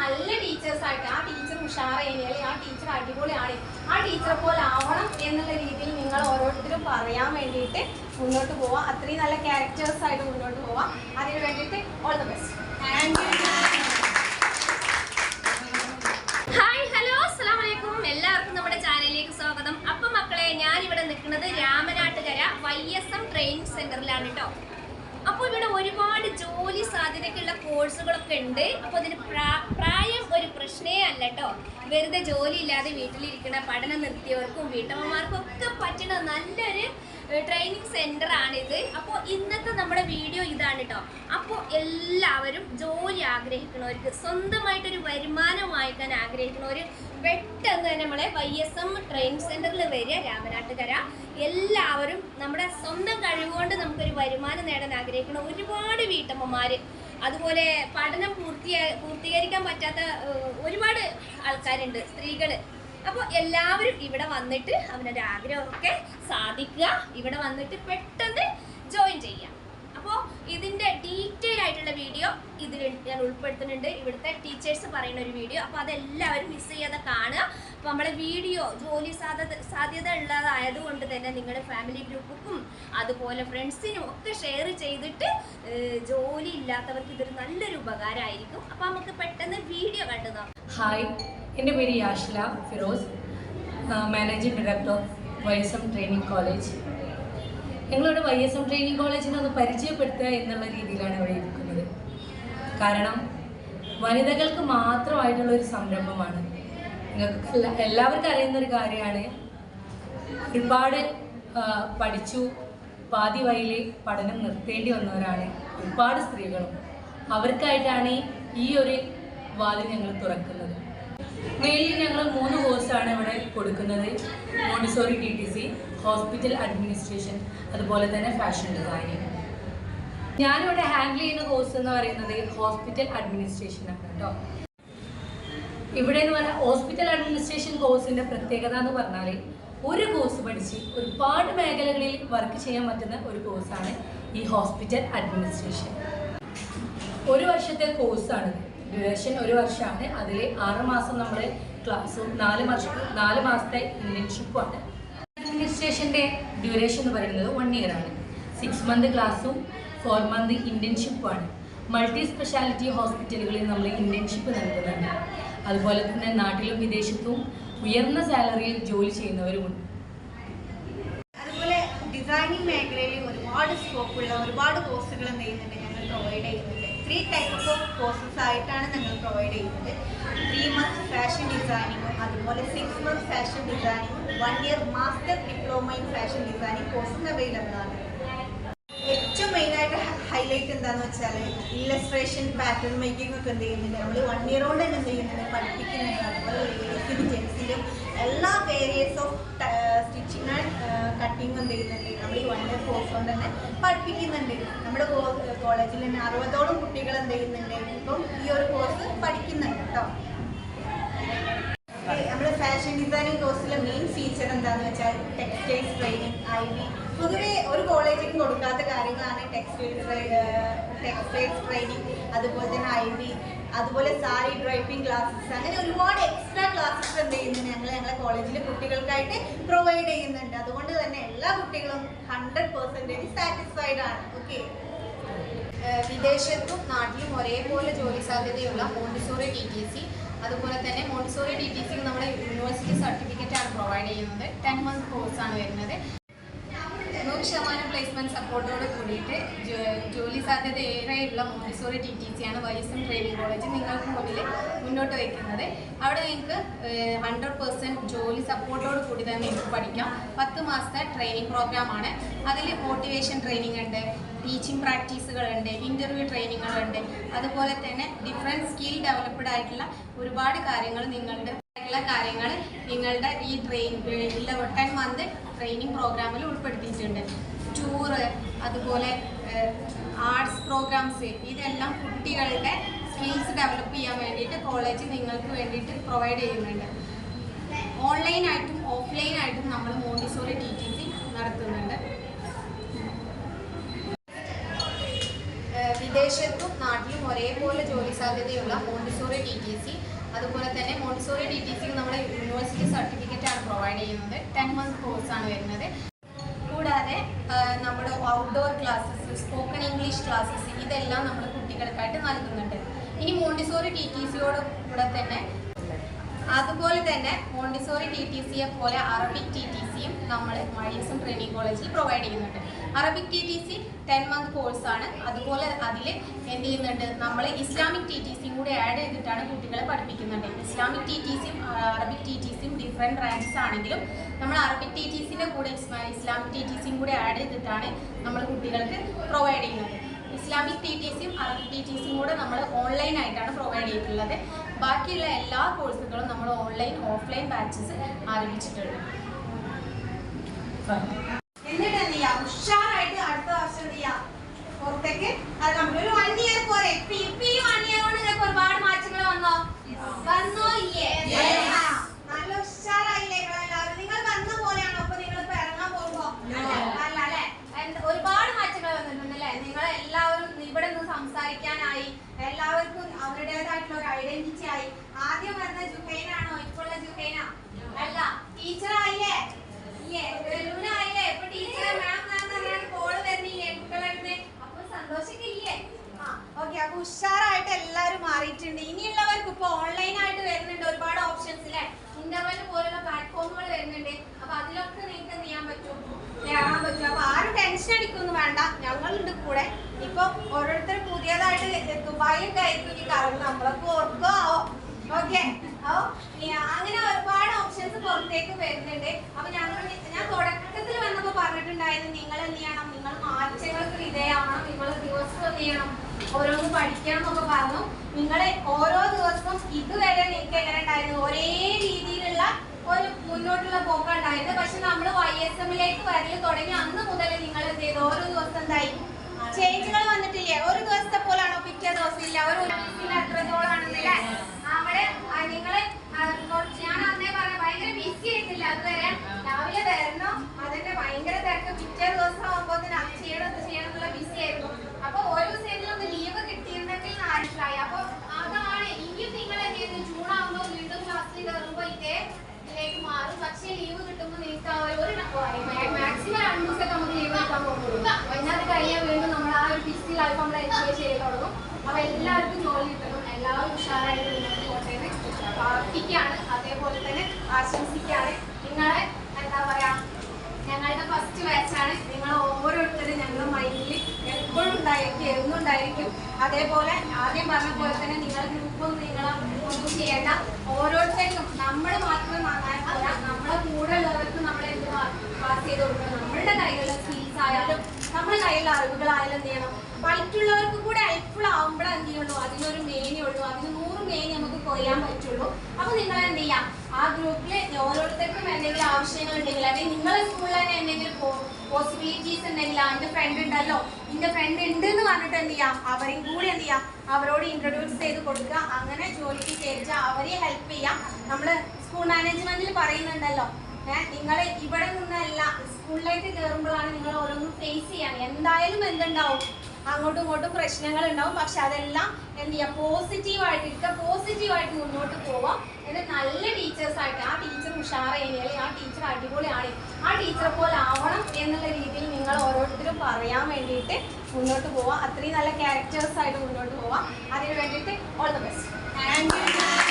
നല്ല ടീച്ചേഴ്സ് ആയിട്ട് ആ ടീച്ചർ ഉഷാറേനെ അല്ലെങ്കിൽ ആ ടീച്ചർ അടിപൊളിയാണ്. ആ ടീച്ചറെ പോലെ ആവണം എന്നുള്ള രീതിയിൽ നിങ്ങൾ ഓരോരുത്തരും പറയാൻ വേണ്ടിയിട്ട് മുന്നോട്ട് പോവാം. അത്രയും നല്ല ക്യാരക്ടേഴ്സ് ആയിട്ട് മുന്നോട്ട് പോവാം. അതിന് വേണ്ടിയിട്ട് all the best hi hello അസ്സാം വലൈക്കും എല്ലാവർക്കും നമ്മുടെ ചാനലിലേക്ക് സ്വാഗതം. അപ്പം മക്കളെ ഞാൻ ഇവിടെ നിൽക്കുന്നത് Ramanattukara Y S M training സെന്ററിലാണ് കേട്ടോ. അപ്പോൾ ഇവിടെ ഒരുപാട് ജോലി സാധ്യതയ്ക്കുള്ള കോഴ്സുകളൊക്കെ ഉണ്ട്. അപ്പോൾ അതിന് പ്രായം ഒരു പ്രശ്നേ അല്ല കേട്ടോ വെറുതെ ജോലി ഇല്ലാതെ വീട്ടിലിരിക്കുന്ന പഠനം നിർത്തിയവർക്കും വീട്ടമ്മമാർക്കും ഒക്കെ പറ്റുന്ന നല്ലൊരു ട്രെയിനിങ് സെന്റർ ആണിത്. അപ്പോൾ ഇന്നത്തെ നമ്മുടെ വീഡിയോ ഇതാണ് കേട്ടോ അപ്പോൾ എല്ലാവരും ജോലി ആഗ്രഹിക്കുന്നവർക്ക് സ്വന്തമായിട്ടൊരു വരുമാനം വായിക്കാൻ ആഗ്രഹിക്കുന്നവർ പെട്ടെന്ന് തന്നെ നമ്മളെ വൈ എസ് എം ട്രെയിനിങ് സെന്ററിൽ വരിക രാമനാട്ടുകര. എല്ലാവരും നമ്മുടെ സ്വന്തം കഴിവുകൊണ്ട് നമുക്കൊരു വരുമാനം നേടാൻ ആഗ്രഹിക്കുന്ന ഒരുപാട് വീട്ടമ്മമാർ അതുപോലെ പഠനം പൂർത്തിയാ പൂർത്തീകരിക്കാൻ പറ്റാത്ത ഒരുപാട് ആൾക്കാരുണ്ട് സ്ത്രീകൾ അപ്പോൾ എല്ലാവരും ഇവിടെ വന്നിട്ട് അവനൊരു ആഗ്രഹമൊക്കെ സാധിക്കുക. ഇവിടെ വന്നിട്ട് പെട്ടെന്ന് ജോയിൻ ചെയ്യാം. അപ്പോൾ ഇതിന്റെ ഡീറ്റെയിൽ ആയിട്ടുള്ള വീഡിയോ ഇതിൽ ഞാൻ ഉൾപ്പെടുത്തുന്നുണ്ട്. ഇവിടുത്തെ ടീച്ചേഴ്സ് പറയുന്ന ഒരു വീഡിയോ അപ്പോൾ അതെല്ലാവരും മിസ് ചെയ്യാതെ കാണുക. അപ്പോൾ നമ്മളെ വീഡിയോ ജോലി സാധ്യത സാധ്യത ഉള്ളതായതുകൊണ്ട് തന്നെ നിങ്ങളുടെ ഫാമിലി ഗ്രൂപ്പുക്കും അതുപോലെ ഫ്രണ്ട്സിനും ഒക്കെ ഷെയർ ചെയ്തിട്ട് ജോലി ഇല്ലാത്തവർക്ക് ഇതൊരു നല്ലൊരു ഉപകാരമായിരിക്കും. അപ്പോൾ നമുക്ക് പെട്ടെന്ന് വീഡിയോ കണ്ടു ഹായ് എന്റെ പേര് Yashla Firoz. Managing director YSM training college ഞങ്ങളിവിടെ വൈ എസ് എം ട്രെയിനിങ് കോളേജിനെ ഒന്ന് പരിചയപ്പെടുത്തുക എന്നുള്ള രീതിയിലാണ് ഇവിടെ ഇരിക്കുന്നത്. കാരണം വനിതകൾക്ക് മാത്രമായിട്ടുള്ള ഒരു സംരംഭമാണ്. നിങ്ങൾക്ക് എല്ലാവർക്കും അറിയുന്ന ഒരു കാര്യമാണ്. ഒരുപാട് പഠിച്ചു പാതി വഴിയിൽ പഠനം നിർത്തേണ്ടി വന്നവരാണ് ഒരുപാട് സ്ത്രീകളും. അവർക്കായിട്ടാണ് ഈ ഒരു വാതിൽ ഞങ്ങൾ തുറക്കുന്നത്. മെയിൻലി ഞങ്ങൾ മൂന്ന് കോഴ്സാണ് ഇവിടെ കൊടുക്കുന്നത്. Montessori T T C hospital administration അതുപോലെ തന്നെ ഫാഷൻ ഡിസൈനിങ് ഞാനിവിടെ ഹാൻഡിൽ ചെയ്യുന്ന കോഴ്സ് എന്ന് പറയുന്നത് ഹോസ്പിറ്റൽ അഡ്മിനിസ്ട്രേഷൻ ആണ് കേട്ടോ. ഇവിടെ എന്ന് പറഞ്ഞാൽ ഹോസ്പിറ്റൽ അഡ്മിനിസ്ട്രേഷൻ കോഴ്സിന്റെ പ്രത്യേകത എന്ന് പറഞ്ഞാൽ ഒരു കോഴ്സ് പഠിച്ച് ഒരുപാട് മേഖലകളിൽ വർക്ക് ചെയ്യാൻ പറ്റുന്ന ഒരു കോഴ്സാണ് ഈ ഹോസ്പിറ്റൽ അഡ്മിനിസ്ട്രേഷൻ ഒരു വർഷത്തെ കോഴ്സാണ് ഡ്യൂറേഷൻ ഒരു വർഷമാണ്. അതിൽ ആറ് മാസം നമ്മൾ ക്ലാസ്സും നാല് വർഷം നാല് മാസത്തെ ഇന്റേൺഷിപ്പുമാണ് അഡ്മിനിസ്ട്രേഷന്റെ ഡ്യൂറേഷൻ എന്ന് പറയുന്നത് വൺ ഇയർ ആണ്. സിക്സ് മന്ത് ക്ലാസ്സും ഫോർ മന്ത് ഇന്റേൺഷിപ്പുമാണ് മൾട്ടി സ്പെഷ്യാലിറ്റി ഹോസ്പിറ്റലുകളിൽ നമ്മൾ ഇന്റേൺഷിപ്പ് നൽകുന്നുണ്ട്. അതുപോലെ തന്നെ നാട്ടിലും വിദേശത്തും ഉയർന്ന സാലറിയിൽ ജോലി ചെയ്യുന്നവരുമുണ്ട് അതുപോലെ ഡിസൈനിങ് മേഖലയിൽ ഒരുപാട് സ്കോപ്പുള്ള ഒരുപാട് കോഴ്സുകൾ എന്ത് ചെയ്യുന്നുണ്ട് ഞങ്ങൾ പ്രൊവൈഡ് ചെയ്യുന്നുണ്ട്. ത്രീ ടൈപ്പ് ഓഫ് കോഴ്സസ് ആയിട്ടാണ് ഞങ്ങൾ പ്രൊവൈഡ് ചെയ്യുന്നത്. ത്രീ മന്ത് ഫാഷൻ ഡിസൈനിങ്ങും അതുപോലെ six month fashion ഡിസൈനിങ്ങും one year master diploma in fashion designing കോഴ്സും അവൈലബിൾ ആണ്. ഏറ്റവും മെയിനായിട്ട് ഹൈലൈറ്റ് എന്താണെന്ന് വെച്ചാൽ ഇല്ലസ്ട്രേഷൻ പാറ്റേൺ മേക്കിംഗ് ഒക്കെ എന്ത് ചെയ്യുന്നുണ്ട്? നമ്മൾ വൺ ഇയർ കൊണ്ട് തന്നെ ചെയ്യുന്നുണ്ട്? പഠിപ്പിക്കുന്നുണ്ട്. അതുപോലെ ലേഡീസിനും ജെൻസിനും എല്ലാ വേരിയസ് ഓഫ് കട്ടിംഗ് കട്ടിങ് എന്ത് ചെയ്യുന്നുണ്ട് നമ്മൾ ഈ വണ്ടർ ഇയർ തന്നെ പഠിപ്പിക്കുന്നുണ്ട്. നമ്മുടെ കോളേജിൽ തന്നെ അറുപതോളം കുട്ടികൾ എന്ത് ചെയ്യുന്നുണ്ട് ഇപ്പം ഈ ഒരു കോഴ്സ് പഠിക്കുന്നുണ്ട് കേട്ടോ നമ്മുടെ ഫാഷൻ ഡിസൈനിങ് കോഴ്സിലെ മെയിൻ ഫീച്ചർ എന്താണെന്ന് വെച്ചാൽ ടെക്സ്റ്റൈൽസ് ട്രെയിനിങ് ഐ ബി പൊതുവെ ഒരു കോളേജിലും കൊടുക്കാത്ത കാര്യങ്ങളാണ് ടെക്സ്റ്റൈൽസ് ടെക്സ്റ്റൈൽസ് ട്രെയിനിങ് അതുപോലെ തന്നെ ഐ ബി അതുപോലെ സാരി ഡ്രൈപ്പിംഗ് ക്ലാസ്സസ് അങ്ങനെ ഒരുപാട് എക്സ്ട്രാ ക്ലാസ്സസ് എന്ത് ചെയ്യുന്നുണ്ട്? ഞങ്ങൾ ഞങ്ങളെ കോളേജിലെ കുട്ടികൾക്കായിട്ട് പ്രൊവൈഡ് ചെയ്യുന്നുണ്ട്. അതുകൊണ്ട് തന്നെ എല്ലാ കുട്ടികളും ഹൺഡ്രഡ് പെർസെന്റേജ് സാറ്റിസ്ഫൈഡ് ആണ്. ഓക്കെ വിദേശത്തും നാട്ടിലും ഒരേപോലെ ജോലി സാധ്യതയുള്ള മോണ്ടിസോറി ടി ടി സി അതുപോലെ തന്നെ മോണ്ടിസോറി ടി ടി സിക്ക് നമ്മുടെ യൂണിവേഴ്സിറ്റി സർട്ടിഫിക്കറ്റ് ആണ് പ്രൊവൈഡ് ചെയ്യുന്നത്. ടെൻ മന്ത് കോഴ്സാണ് വരുന്നത്. നൂറ് ശതമാനം പ്ലേസ്മെന്റ് സപ്പോർട്ടോട് കൂടിയിട്ട് ജോലി സാധ്യത ഏറെയുള്ള മോണ്ടിസോറി ടി ടി സി ആണ് വൈ എസ് ട്രെയിനിങ് കോളേജ് നിങ്ങൾക്ക് മുന്നിൽ മുന്നോട്ട് വയ്ക്കുന്നത് അവിടെ നിങ്ങൾക്ക് ഹൺഡ്രഡ് പെർസെന്റ് ജോലി സപ്പോർട്ടോട് കൂടി തന്നെ നിങ്ങൾക്ക് പഠിക്കാം. പത്ത് മാസത്തെ ട്രെയിനിങ് പ്രോഗ്രാമാണ് അതിൽ മോട്ടിവേഷൻ ട്രെയിനിങ് ഉണ്ട് ടീച്ചിങ് പ്രാക്ടീസുകളുണ്ട് ഇന്റർവ്യൂ ട്രെയിനിങ്ങുകളുണ്ട് അതുപോലെ തന്നെ ഡിഫറെന്റ് സ്കിൽ ഡെവലപ്ഡ് ആയിട്ടുള്ള ഒരുപാട് കാര്യങ്ങൾ നിങ്ങളുടെ കാര്യങ്ങൾ നിങ്ങളുടെ ഈ ട്രെയിൻ ടെൻ മന്ത് ട്രെയിനിങ് പ്രോഗ്രാമിൽ ഉൾപ്പെടുത്തിയിട്ടുണ്ട്. ടൂറ് അതുപോലെ ആർട്സ് പ്രോഗ്രാംസ് ഇതെല്ലാം കുട്ടികളുടെ സ്കിൽസ് ഡെവലപ്പ് ചെയ്യാൻ വേണ്ടിയിട്ട് കോളേജ് നിങ്ങൾക്ക് വേണ്ടിയിട്ട് പ്രൊവൈഡ് ചെയ്യുന്നുണ്ട്. ഓൺലൈനായിട്ടും ഓഫ്ലൈനായിട്ടും നമ്മൾ മോണ്ടിസോറി ടി ടി സി നടത്തുന്നുണ്ട്. വിദേശത്തും നാട്ടിലും ഒരേപോലെ ജോലി സാധ്യതയുള്ള മോണ്ടിസോറി ടി ടി സി അതുപോലെ തന്നെ മോണ്ടിസോറി ഡി ടി സിക്ക് നമ്മുടെ യൂണിവേഴ്സിറ്റി സർട്ടിഫിക്കറ്റ് ആണ് പ്രൊവൈഡ് ചെയ്യുന്നത്. ടെൻ മന്ത് കോഴ്സ് ആണ് വരുന്നത്. കൂടാതെ നമ്മുടെ outdoor classes spoken English classes ഇതെല്ലാം നമ്മൾ കുട്ടികൾക്കായിട്ട് നൽകുന്നുണ്ട്. ഇനി മോണ്ടിസോറി ടി ടി സിയോട് കൂടെ തന്നെ അതുപോലെ തന്നെ മോണ്ടിസോറി ടി ടി സിയെ പോലെ അറബിക് ടി ടി സിയും നമ്മൾ മഴയസം ട്രെയിനിങ് കോളേജിൽ പ്രൊവൈഡ് ചെയ്യുന്നുണ്ട് Arabic T T C ten month കോഴ്സാണ് അതുപോലെ അതിൽ എന്ത് ചെയ്യുന്നുണ്ട് നമ്മൾ ഇസ്ലാമിക് ടി ടി സിയും കൂടി ആഡ് ചെയ്തിട്ടാണ് കുട്ടികളെ പഠിപ്പിക്കുന്നുണ്ട് ഇസ്ലാമിക് ടി ടി സിയും അറബിക് ടി ടി സിയും ഡിഫറെന്റ് ബ്രാഞ്ചസ് ആണെങ്കിലും നമ്മൾ അറബിക് ടി ടി സിന്റെ കൂടെ ഇസ്ലാ- ഇസ്ലാമിക് ടി ടി സിയും കൂടി ആഡ് ചെയ്തിട്ടാണ് നമ്മൾ കുട്ടികൾക്ക് പ്രൊവൈഡ് ചെയ്യുന്നത് ഇസ്ലാമിക് ടി ടി സിയും അറബിക് ടി ടി സിയും കൂടെ നമ്മൾ ഓൺലൈനായിട്ടാണ് പ്രൊവൈഡ് ചെയ്തിട്ടുള്ളത് ബാക്കിയുള്ള എല്ലാ കോഴ്സുകളും നമ്മൾ ഓൺലൈൻ ഓഫ്ലൈൻ ബാച്ചസ് ആരംഭിച്ചിട്ടുണ്ട്. എന്നിട്ട് എന്ത് ചെയ്യാം? ഉഷാറായിട്ട് അടുത്ത വർഷം എന്ത് ചെയ്യാം? പുറത്തേക്ക്? അത് നമ്മൾ ഒരു വൺ ഇയർ പോലെ ഇപ്പൊ ഇപ്പൊ ഈ വൺ ഇയർ കൊണ്ട് നിങ്ങൾക്ക് ഒരുപാട് മാറ്റങ്ങൾ വന്നോ? വന്നോ ഇല്ലേ ആ, നല്ല ഉഷാറായില്ലേ നിങ്ങളെല്ലാവരും നിങ്ങൾ വന്ന പോലെയാണോ അപ്പൊ നിങ്ങൾ ഇപ്പൊ ഇറങ്ങാൻ പോകുമ്പോ അല്ല അല്ലെ എന്ത് ഒരുപാട് മാറ്റങ്ങൾ വന്നിട്ടുണ്ട് അല്ലെ നിങ്ങൾ എല്ലാവരും ഇവിടെ നിന്ന് സംസാരിക്കാനായി എല്ലാവർക്കും അവരുടേതായിട്ടുള്ള ആദ്യം വരുന്ന ജുഹൈനാണോ? ഇപ്പോഴുള്ള ജുഹൈന? അല്ല ടീച്ചർ ആയില്ലേ ഇല്ലേ? ബലൂൺ ആയില്ലേ ഇപ്പൊ ടീച്ചർ മാം പറഞ്ഞാൽ കോൾ വരുന്നില്ലേ? കുട്ടികളടുത്ത് അപ്പൊ സന്തോഷിക്കില്ലേ? ആ ഓക്കെ അപ്പൊ ഉഷാറായിട്ട് എല്ലാവരും മാറിയിട്ടുണ്ട്. ഇനിയുള്ളവർക്ക് ഇപ്പൊ ഓൺലൈൻ ആയിട്ട് വരുന്നുണ്ട് ഒരുപാട് ഓപ്ഷൻസ് അല്ലേ ഇന്റർവെൽ പോലുള്ള പ്ലാറ്റ്ഫോമുകൾ വരുന്നുണ്ട്. അപ്പൊ അതിലൊക്കെ നിങ്ങൾക്ക് എന്ത് ചെയ്യാൻ പറ്റും? കയറാൻ പറ്റും. അപ്പൊ ആരും ടെൻഷൻ അടിക്കൊന്നും വേണ്ട. ഞങ്ങളുണ്ട് കൂടെ. ഇപ്പൊ ഓരോരുത്തർ പുതിയതായിട്ട് ദുബായിലൊക്കെ ആയിരിക്കും ഈ കറങ്ങുന്നത് നമ്മളൊക്കെ ഓർക്കോ ഓക്കെ അപ്പൊ അങ്ങനെ ഒരുപാട് ഓപ്ഷൻസ് പുറത്തേക്ക് വരുന്നുണ്ട്. അപ്പൊ ഞങ്ങൾ ഞാൻ തുടക്കത്തിൽ വന്നപ്പോ പറഞ്ഞിട്ടുണ്ടായിരുന്നു നിങ്ങൾ എന്ത് ചെയ്യണം? നിങ്ങൾ മാറ്റങ്ങൾക്ക് വിധേയമാവണം നിങ്ങൾ ദിവസം എന്ത് ചെയ്യണം? ഓരോന്ന് പഠിക്കണം എന്നൊക്കെ പറഞ്ഞു. നിങ്ങൾ ഓരോ ദിവസവും ഇതുവരെ നിങ്ങൾക്ക് എങ്ങനെ ഉണ്ടായിരുന്നു? ഒരേ രീതിയിലുള്ള ഒരു മുന്നോട്ടുള്ള പോക്കുണ്ടായിരുന്നു പക്ഷെ നമ്മൾ വൈ എസ് എമ്മിലേക്ക് വരൽ തുടങ്ങി. അന്ന് മുതൽ നിങ്ങൾ എന്ത് ചെയ്തു? ഓരോ ദിവസം എന്തായി? ചേഞ്ചുകൾ വന്നിട്ടില്ലേ? ഒരു ദിവസത്തെ ഇല്ല ഒരു അവിടെ നിങ്ങൾ ഞാൻ അന്നേ പറഞ്ഞ ഭയങ്കര ബിസി ആയിട്ടില്ല. അതുവരെ രാവിലെ വരണോ അതെന്നെ ഭയങ്കര തിരക്ക് പിറ്റേ ദിവസം ആകുമ്പോൾ അത് ചെയ്യണം ഇത് ചെയ്യണം എന്നുള്ള ബിസി ആയിരുന്നു അപ്പൊ ഓരോ സൈഡിലും ഒന്ന് ലീവ് കിട്ടിയിരുന്നെങ്കിൽ നാട്ടിലായി അപ്പൊ അതാണ് ഇനിയും നിങ്ങൾ എന്ത് ചെയ്തു ജൂൺ ആകുമ്പോൾ വീണ്ടും ക്ലാസ്സിൽ കയറുമ്പോൾ ഇതേ ഇതിലേക്ക് മാറും പക്ഷേ ലീവ് കിട്ടുമ്പോൾ നിങ്ങൾക്ക് ആ ഒരു മാക്സിമം രണ്ട് ദിവസമൊക്കെ നമുക്ക് ലീവ് കിട്ടാൻ പോകുള്ളൂ അതിനകത്ത് കഴിഞ്ഞാൽ വീണ്ടും നമ്മൾ ആ ഒരു ബിസി ലൈഫ് നമ്മൾ എൻജോയ് ചെയ്ത് തുടങ്ങും അപ്പൊ എല്ലാവർക്കും ജോലി കിട്ടണം എല്ലാവരും ഉഷാറായിട്ട് മുന്നോട്ട് പോട്ടെ എന്ന് പ്രാർത്ഥിക്കുകയാണ് അതേപോലെ തന്നെ ആശംസിക്കുകയാണ് നിങ്ങളെ എന്താ പറയാ ഞങ്ങളുടെ ഫസ്റ്റ് ബാച്ചാണ് നിങ്ങൾ ഓരോരുത്തരും ഞങ്ങളുടെ മൈൻഡിൽ എപ്പോഴും ഉണ്ടായിരിക്കും അതേപോലെ ആദ്യം പറഞ്ഞ പോലെ തന്നെ നിങ്ങൾ ഗ്രൂപ്പും നിങ്ങൾ ഒന്നും ചെയ്യേണ്ട. ഓരോരുത്തർക്കും നമ്മൾ മാത്രം നന്നായി നമ്മളെ കൂടെ ഉള്ളവർക്ക് നമ്മൾ എന്ത് പാസ് ചെയ്ത് കൊടുക്കണം. നമ്മളുടെ കയ്യിലുള്ള സ്കിൽസ് ആയാലും നമ്മുടെ കയ്യിലുള്ള അറിവുകളായാലും എന്ത് ചെയ്യണം? മറ്റുള്ളവർക്ക് കൂടെ ഹെൽപ്ഫുൾ ആവുമ്പോഴേ എന്ത് ചെയ്യുള്ളൂ? അതിനൊരു മേനിയുള്ളൂ അതിന് നൂറ് മേനി നമുക്ക് കൊയ്യാൻ പറ്റുള്ളൂ. അപ്പൊ നിങ്ങൾ എന്ത് ചെയ്യാം? ആ ഗ്രൂപ്പിൽ ഓരോരുത്തർക്കും എന്തെങ്കിലും ആവശ്യങ്ങൾ ഉണ്ടെങ്കിൽ അല്ലെങ്കിൽ നിങ്ങളെ സ്കൂളിൽ തന്നെ എന്തെങ്കിലും പോസിബിലിറ്റീസ് ഉണ്ടെങ്കിൽ എന്റെ ഫ്രണ്ട് ഉണ്ടല്ലോ എന്റെ ഫ്രണ്ട് ഉണ്ട് എന്ന് പറഞ്ഞിട്ട് എന്ത് ചെയ്യാം? അവരെയും കൂടി എന്ത് ചെയ്യാം? അവരോട് ഇൻട്രൊഡ്യൂസ് ചെയ്ത് കൊടുക്കുക. അങ്ങനെ ജോലിക്ക് കയറ്റുക അവരെ ഹെൽപ്പ് ചെയ്യാം. നമ്മൾ സ്കൂൾ മാനേജ്മെന്റിൽ പറയുന്നുണ്ടല്ലോ ഏഹ് നിങ്ങൾ ഇവിടെ നിന്നല്ല സ്കൂളിലേക്ക് കയറുമ്പോഴാണ് നിങ്ങൾ ഓരോന്നും ഫേസ് ചെയ്യാൻ. എന്തായാലും എന്തുണ്ടാവും? അങ്ങോട്ടും ഇങ്ങോട്ടും പ്രശ്നങ്ങൾ ഉണ്ടാവും. പക്ഷെ അതെല്ലാം എന്ത് ചെയ്യുക പോസിറ്റീവായിട്ട് എടുക്കുക പോസിറ്റീവായിട്ട് മുന്നോട്ട് പോവാം. എന്നിട്ട് നല്ല ടീച്ചേഴ്സ് ആയിട്ട് ആ ടീച്ചർ ഉഷാറേനി അല്ലെങ്കിൽ ആ ടീച്ചർ അടിപൊളിയാണ്. ആ ടീച്ചറെ പോലെ ആവണം എന്നുള്ള രീതിയിൽ നിങ്ങൾ ഓരോരുത്തരും പറയാൻ വേണ്ടിയിട്ട് മുന്നോട്ട് പോവാം. അത്രയും നല്ല ക്യാരക്ടേഴ്സ് ആയിട്ട് മുന്നോട്ട് പോവാം. അതിന് വേണ്ടിയിട്ട് all the best thank you